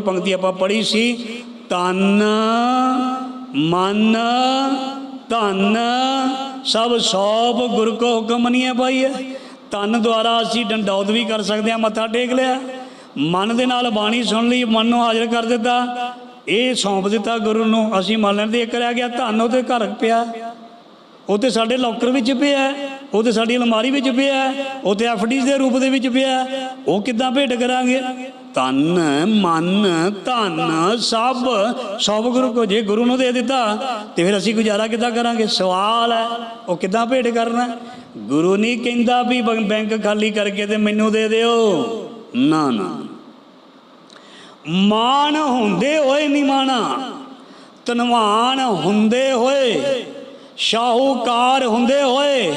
ਪੰਕਤੀ ਆਪਾਂ ਪੜ੍ਹੀ ਸੀ ਤਨ ਮਨ, ਧਨ, ਸਭ ਸੋਭ ਗੁਰ ਕੋ ਹੁਕਮ ਮੰਨੀਏ ਭਾਈ ਤਨ ਦੁਆਰਾ ਅਸੀਂ ਡੰਡੌਤ ਵੀ ਕਰ ਸਕਦੇ ਹਾਂ, ਮੱਥਾ ਟੇਕ ਲਿਆ। ਮਨ ਦੇ ਨਾਲ ਬਾਣੀ ਸੁਣ ਲਈ, ਮਨ ਨੂੰ ਹਾਜ਼ਰ ਕਰ ਦਿੱਤਾ। ਇਹ ਸੌਂਪ ਦਿੱਤਾ ਗੁਰੂ ਨੂੰ, ਅਸੀਂ ਮੰਨ ਲੈਂਦੇ ਇੱਕ ਰਹਿ ਗਿਆ, ਧਨ ਉਹਦੇ ਘਰ ਪਿਆ। ਉਹ ਤੇ ਸਾਡੇ ਲੋਕਰ ਵਿੱਚ ਪਿਆ। ਉਹ ਤੇ ਸਾਡੀ ਅਲਮਾਰੀ ਵਿੱਚ ਪਿਆ ਉਹ ਤੇ ਐਫਡੀਜ਼ ਦੇ ਰੂਪ ਦੇ ਵਿੱਚ ਪਿਆ ਉਹ ਕਿੱਦਾਂ ਭੇਟ ਕਰਾਂਗੇ? ਤਨ ਮਨ, ਧਨ, ਸਭ ਸਭ ਗੁਰੂ ਕੋ ਜੇ ਗੁਰੂ ਨੂੰ ਦੇ ਦਿੱਤਾ, ਤੇ ਫਿਰ ਅਸੀਂ ਗੁਜ਼ਾਰਾ ਕਿੱਦਾਂ ਕਰਾਂਗੇ? ਸਵਾਲ ਹੈ, ਉਹ ਕਿੱਦਾਂ ਭੇਟ ਕਰਨਾ? ਗੁਰੂ ਨਹੀਂ ਕਹਿੰਦਾ ਵੀ ਬੈਂਕ ਖਾਲੀ ਕਰਕੇ ਤੇ ਮੈਨੂੰ ਦੇ ਦਿਓ। ਨਾ ਨਾ। ਮਾਨ ਹੁੰਦੇ ਹੋਏ ਨਹੀਂ ਮਾਣਾ, ਧਨਵਾਨ ਹੁੰਦੇ ਹੋਏ, ਸ਼ਾਹੂਕਾਰ ਹੁੰਦੇ ਹੋਏ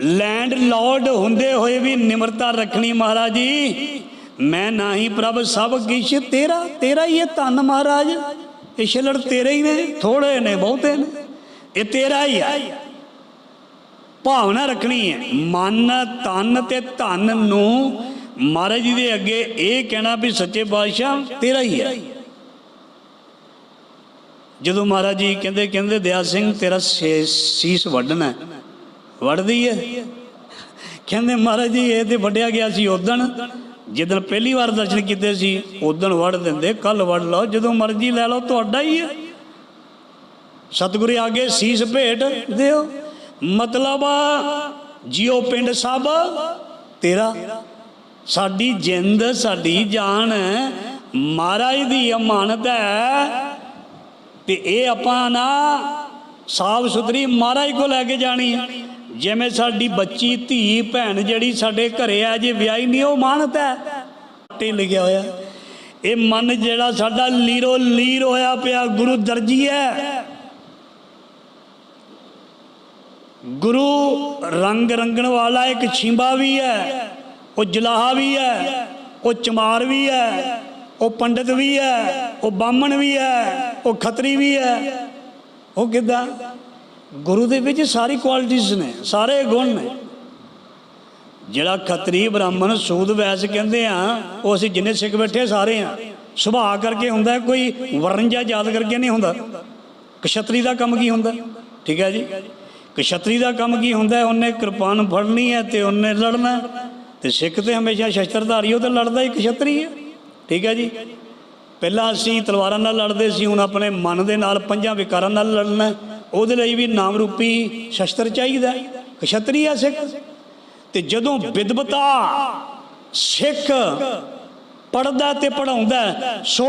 ਲੈਂਡ ਲਾਰਡ ਹੁੰਦੇ ਹੋਏ ਵੀ ਨਿਮਰਤਾ ਰੱਖਣੀ ਮਹਾਰਾਜ ਜੀ। ਮੈਂ ਨਹੀਂ ਪ੍ਰਭ ਸਭ ਕਿਛ ਤੇਰਾ ਤੇਰਾ ਹੀ ਇਹ ਧੰਨ ਮਹਾਰਾਜ। ਇਹ ਛਿਲੜ ਤੇਰੇ ਹੀ ਨੇ ਥੋੜੇ ਨੇ ਬਹੁਤੇ ਨੇ। ਇਹ ਤੇਰਾ ਹੀ ਹੈ। ਭਾਵਨਾ ਰੱਖਣੀ ਹੈ। ਮਨ, ਤਨ ਤੇ ਧਨ ਨੂੰ ਮਹਾਰਾਜ ਜੀ ਦੇ ਅੱਗੇ ਇਹ ਕਹਿਣਾ ਵੀ ਸੱਚੇ ਬਾਦਸ਼ਾਹ ਤੇਰਾ ਹੀ ਹੈ। ਜਦੋਂ ਮਹਾਰਾਜ ਜੀ ਕਹਿੰਦੇ ਕਹਿੰਦੇ, ਦਿਆ ਸਿੰਘ, ਤੇਰਾ ਸੀਸ ਵੱਢਣਾ ਵੜਦੀ ਹੈ ਕਹਿੰਦੇ ਮਹਾਰਾਜ ਜੀ, ਇਹ ਤੇ ਵੱਢਿਆ ਗਿਆ ਸੀ ਉਦਣ ਜਿੱਦਣ ਪਹਿਲੀ ਵਾਰ ਦਰਸ਼ਨ ਕੀਤੇ ਸੀ ਉਦਣ ਵੜ ਦਿੰਦੇ ਕੱਲ ਵੱਢ ਲਓ, ਜਦੋਂ ਮਰਜ਼ੀ ਲੈ ਲਓ, ਤੁਹਾਡਾ ਹੀ ਹੈ ਸਤਿਗੁਰੂ ਆਗੇ ਸੀਸ ਭੇਟ ਦਿਓ। ਮਤਲਬ ਜਿਉ ਪਿੰਡ ਸਭ ਤੇਰਾ। ਸਾਡੀ ਜਿੰਦ, ਸਾਡੀ ਜਾਨ ਮਹਾਰਾਜ ਦੀ ਅਮਾਨਤ ਹੈ ਤੇ ਇਹ ਆਪਾਂ ਨਾ ਸਾਫ਼ ਸੁਥਰੀ ਮਹਾਰਾਜ ਕੋ ਲੈ ਕੇ ਜਾਣੀ ਹੈ ਜਿਵੇਂ ਸਾਡੀ ਬੱਚੀ, ਧੀ, ਭੈਣ ਜਿਹੜੀ ਸਾਡੇ ਘਰੇ ਆ, ਜੇ ਵਿਆਹੀ ਨਹੀਂ, ਉਹ ਮਾਨਤ ਹੈ। ਤੇ ਲਿਖਿਆ ਹੋਇਆ। ਇਹ ਮਨ ਜਿਹੜਾ ਸਾਡਾ ਲੀਰੋ ਲੀਰ ਹੋਇਆ ਪਿਆ, ਗੁਰੂ ਦਰਜੀ ਹੈ। ਗੁਰੂ ਰੰਗ ਰੰਗਣ ਵਾਲਾ ਇੱਕ ਛਿੰਬਾ ਵੀ ਹੈ, ਉਹ ਜਲਾਹਾ ਵੀ ਹੈ, ਉਹ ਚਮਾਰ ਵੀ ਹੈ, ਉਹ ਪੰਡਤ ਵੀ ਹੈ, ਉਹ ਬਾਹਮਣ ਵੀ ਹੈ, ਉਹ ਖੱਤਰੀ ਵੀ ਹੈ। ਉਹ ਕਿਦਾਂ? ਗੁਰੂ ਦੇ ਵਿੱਚ ਸਾਰੀ ਕੁਆਲਿਟੀਆਂ ਨੇ, ਸਾਰੇ ਗੁਣ ਨੇ। ਜਿਹੜਾ ਖੱਤਰੀ ਬ੍ਰਾਹਮਣ ਸੂਦ ਵੈਸ ਕਹਿੰਦੇ ਆ, ਉਹ ਅਸੀਂ ਜਿੰਨੇ ਸਿੱਖ ਬੈਠੇ ਸਾਰੇ ਆ। ਸੁਭਾਅ ਕਰਕੇ ਹੁੰਦਾ, ਕੋਈ ਵਰਨ ਜਾਂ ਯਾਦ ਕਰਕੇ ਨਹੀਂ ਹੁੰਦਾ। ਕਸ਼ਤਰੀ ਦਾ ਕੰਮ ਕੀ ਹੁੰਦਾ? ਠੀਕ ਹੈ ਜੀ। ਕਸ਼ਤਰੀ ਦਾ ਕੰਮ ਕੀ ਹੁੰਦਾ ਉਹਨੇ ਕਿਰਪਾਨ ਫੜਨੀ ਹੈ ਤੇ ਉਹਨੇ ਲੜਨਾ ਹੈ। ਤੇ ਸਿੱਖ ਤੇ ਹਮੇਸ਼ਾ ਸ਼ਸਤਰਧਾਰੀ, ਉਹ ਤਾਂ ਲੜਦਾ ਹੀ ਕਸ਼ਤਰੀ ਹੈ। ਠੀਕ ਹੈ ਜੀ। ਪਹਿਲਾਂ ਅਸੀਂ ਤਲਵਾਰਾਂ ਨਾਲ ਲੜਦੇ ਸੀ, ਹੁਣ ਆਪਣੇ ਮਨ ਦੇ ਨਾਲ, ਪੰਜਾਂ ਵਿਕਾਰਾਂ ਨਾਲ ਲੜਨਾ ਉਹਦੇ ਲਈ ਵੀ ਨਾਮ ਰੂਪੀ ਸ਼ਸਤਰ ਚਾਹੀਦਾ ਕਸ਼ਤਰੀ ਆ ਸਿੱਖ। ਤੇ ਜਦੋਂ ਵਿਦਵਤਾ ਸਿੱਖ ਪੜਦਾ ਤੇ ਪੜਾਉਂਦਾ ਸੋ